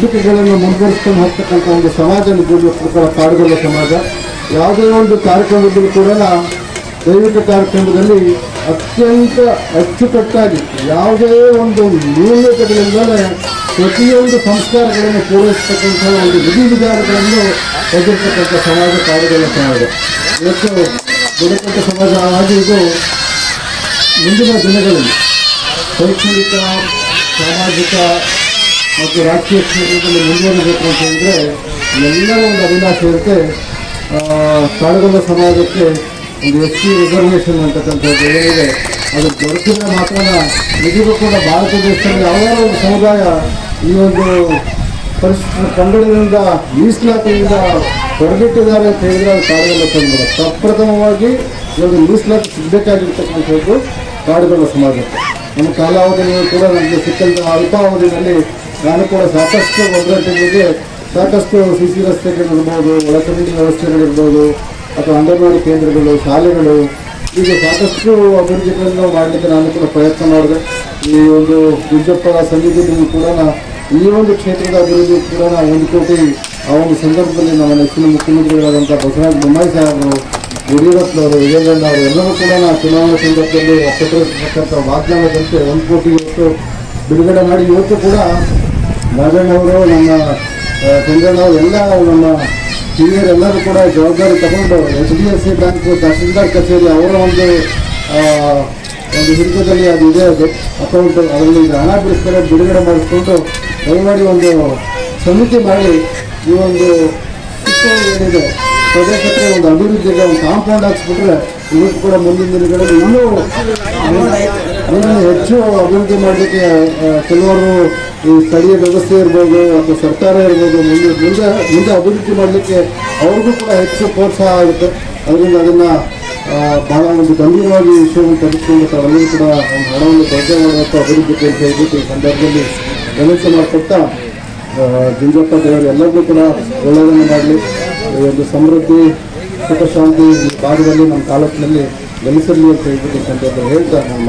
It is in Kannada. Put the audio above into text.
ನಂಬಿಕೆಗಳನ್ನು ಮುಂದುವರಿಸ್ಕೊಂಡು ಹೋಗ್ತಕ್ಕಂಥ ಒಂದು ಸಮಾಜ ನಿಜವಾಗ್ಲೂ ಪ್ರಕಾರ ಕಾಡುಗಳ ಸಮಾಜ. ಯಾವುದೇ ಒಂದು ಕಾರ್ಯಕ್ರಮದಲ್ಲಿ ಕೂಡ ದೈವಿಕ ಕಾರ್ಯಕ್ರಮದಲ್ಲಿ ಅತ್ಯಂತ ಅಚ್ಚುಕಟ್ಟಾಗಿ, ಯಾವುದೇ ಒಂದು ನ್ಯೂನತೆಗಳಿಂದಲೇ ಪ್ರತಿಯೊಂದು ಸಂಸ್ಕಾರಗಳನ್ನು ಪೂರೈಸತಕ್ಕಂಥ ಒಂದು ವಿಧಿವಿಧಾನಗಳನ್ನು ಹೊಂದಿರತಕ್ಕಂಥ ಸಮಾಜ ಕಾರ್ಯಗಳ ಸಮಾಜ. ಇವತ್ತು ಬುಡಕಟ್ಟ ಸಮಾಜ ಆಗಿದ್ದು ಮುಂದಿನ ದಿನಗಳಲ್ಲಿ ಶೈಕ್ಷಣಿಕ, ಸಾಮಾಜಿಕ ಮತ್ತು ರಾಜಕೀಯ ಕ್ಷೇತ್ರದಲ್ಲಿ ಮುಂದುವರಿಬೇಕು ಅಂತ ಹೇಳಿದ್ರೆ ಎಲ್ಲರ ಒಂದು ಅಭಿಲಾಷೆ ಇರುತ್ತೆ. ಆ, ಕಾಡುಗೊಲ್ಲ ಸಮಾಜಕ್ಕೆ ಒಂದು ಎಸ್ ಟಿ ರಿಸರ್ವೇಷನ್ ಅಂತಕ್ಕಂಥದ್ದು ಏನಿದೆ ಅದು ದೊರಕಿದ್ರೆ ಮಾತ್ರ ನಿಜಕ್ಕೂ ಕೂಡ ಭಾರತ ದೇಶದಲ್ಲಿ ಯಾವ ಒಂದು ಸಮುದಾಯ ಈ ಒಂದು ಪರಿಸ್ಥಿತಿ ಪಂಗಡದಿಂದ ಮೀಸಲಾತಿಯಿಂದ ಹೊರಗಿಟ್ಟಿದ್ದಾರೆ ಅಂತ ಹೇಳಿದ್ರೆ ಅದು ಕಾಡುಗಳ ಸಮಾಜ ಪ್ರಪ್ರಥಮವಾಗಿ ಒಂದು ಮೀಸಲಾತಿ ಸಿಗಬೇಕಾಗಿರ್ತಕ್ಕಂಥದ್ದು ಕಾಡುಗಳ ಸಮಾಜಕ್ಕೆ. ನಮ್ಮ ಕಾಲಾವಧಿಯಲ್ಲಿ ಕೂಡ ನಮಗೆ ಸಿಕ್ಕಂಥ ಅಲ್ಪಾವಧಿಯಲ್ಲಿ ನಾನು ಕೂಡ ಸಾಕಷ್ಟು ಒಗ್ಗಟ್ಟಿಗೆ ಸಾಕಷ್ಟು ಸಿ ಸಿ ರಸ್ತೆಗಳಿರ್ಬೋದು ಒಳಚರಂಡಿ ವ್ಯವಸ್ಥೆಗಳಿರ್ಬೋದು, ಅಥವಾ ಅಂಗನವಾಡಿ ಕೇಂದ್ರಗಳು, ಶಾಲೆಗಳು. ಹೀಗೆ ಸಾಕಷ್ಟು ಅಭಿವೃದ್ಧಿಗಳನ್ನು ಮಾಡಲಿಕ್ಕೆ ನಾನು ಕೂಡ ಪ್ರಯತ್ನ ಮಾಡಿದೆ. ಈ ಒಂದು ಗುಜ್ಜಪ್ಪ ಸನ್ನಿಧಿಯಲ್ಲಿ ಕೂಡ ಈ ಒಂದು ಕ್ಷೇತ್ರದ ಅಭಿವೃದ್ಧಿ ಕೂಡ ಒಂದು ಕೋಟಿ ಆ ಒಂದು ಸಂದರ್ಭದಲ್ಲಿ ನಮ್ಮ ನೆಚ್ಚಿನ ಮುಖ್ಯಮಂತ್ರಿಗಳಾದಂಥ ಬಸವರಾಜ ಬೊಮ್ಮಾಯಿ ಸಾಹೇಬರು ಯಡಿಯೂರಪ್ಪನವರು ವಿಜಯಗಣ್ಣ ಅವರು, ಎಲ್ಲರೂ ಕೂಡ ನಾವು ಚುನಾವಣಾ ಸಂದರ್ಭದಲ್ಲಿ ಅಪ್ಪಳಿರ್ತಕ್ಕಂಥ ವಾಗ್ದಾನದಂತೆ ಒಂದು ಕೋಟಿ ಇವತ್ತು ಬಿಡುಗಡೆ ಮಾಡಿ. ಇವತ್ತು ಕೂಡ ರಾಜಣ್ಣವರು, ನಮ್ಮ ಚಂದ್ರಣ್ಣವರು, ಎಲ್ಲ ನಮ್ಮ ಹಿರಿಯರೆಲ್ಲರೂ ಕೂಡ ಜವಾಬ್ದಾರಿ ತಗೊಂಡು H D F C bank tahsildar ಕಚೇರಿ ಅವರ ಒಂದು ಒಂದು ಹಿಡಿತದಲ್ಲಿ ಅದು ಇದೆ. ಅದು ಅಕೌಂಟ್ ಅದರಲ್ಲಿ ಹಣ ಬಿಡಿಸ್ತಾರೆ, ಬಿಡುಗಡೆ ಮಾಡಿಸ್ಕೊಂಡು ದಯಮಾಡಿ ಒಂದು ಸಮಿತಿ ಮಾಡಿ ಈ ಒಂದು ಏನಿದೆ, ಪ್ರದೇಶಕ್ಕೆ ಒಂದು ಅಭಿವೃದ್ಧಿಗೆ ಒಂದು ಕಾಂಪೌಂಡ್ ಹಾಕ್ಸ್ಬಿಟ್ರೆ ಇವತ್ತು ಕೂಡ ಮುಂದಿನ ದಿನಗಳಲ್ಲಿ ಇನ್ನೂ ಇನ್ನೂ ಹೆಚ್ಚು ಅಭಿವೃದ್ಧಿ ಮಾಡಲಿಕ್ಕೆ ಕೆಲವರು ಈ ಸ್ಥಳೀಯ ವ್ಯವಸ್ಥೆ ಇರ್ಬೋದು ಅಥವಾ ಸರ್ಕಾರ ಇರ್ಬೋದು, ಮುಂದೆ ಮುಂದೆ ಮುಂದೆ ಅಭಿವೃದ್ಧಿ ಮಾಡಲಿಕ್ಕೆ ಅವ್ರಿಗೂ ಕೂಡ ಹೆಚ್ಚು ಪ್ರೋತ್ಸಾಹ ಆಗುತ್ತೆ. ಅದರಿಂದ ಅದನ್ನು ಭಾಳ ಒಂದು ಗಂಭೀರವಾಗಿ ವಿಷಯವನ್ನು ತೆಗೆದುಕೊಂಡು ತಾವೆಲ್ಲರೂ ಕೂಡ ಒಂದು ಹಣವನ್ನು ಬಳಕೆ ಮಾಡುವಂಥ ಅಭಿವೃದ್ಧಿ ಅಂತ ಹೇಳ್ಬಿಟ್ಟು ಈ ಸಂದರ್ಭದಲ್ಲಿ ಗಮನಿಸಿ ಮಾಡಿಕೊಡ್ತಾ ಜಿಂಜಪ್ಪ ದೇವರು ಎಲ್ಲರಿಗೂ ಕೂಡ ಒಳ್ಳೆಯದನ್ನು ಮಾಡಲಿ. ಒಂದು ಸಮೃದ್ಧಿ, ಸುಖ ಶಾಂತಿ ಈ ಭಾಗದಲ್ಲಿ ನಮ್ಮ ತಾಲೂಕಿನಲ್ಲಿ ನೆಲೆಸಲಿ ಅಂತ ಹೇಳ್ಬಿಟ್ಟು ಈ ಸಂದರ್ಭದಲ್ಲಿ ಹೇಳ್ತಾ ನಾನು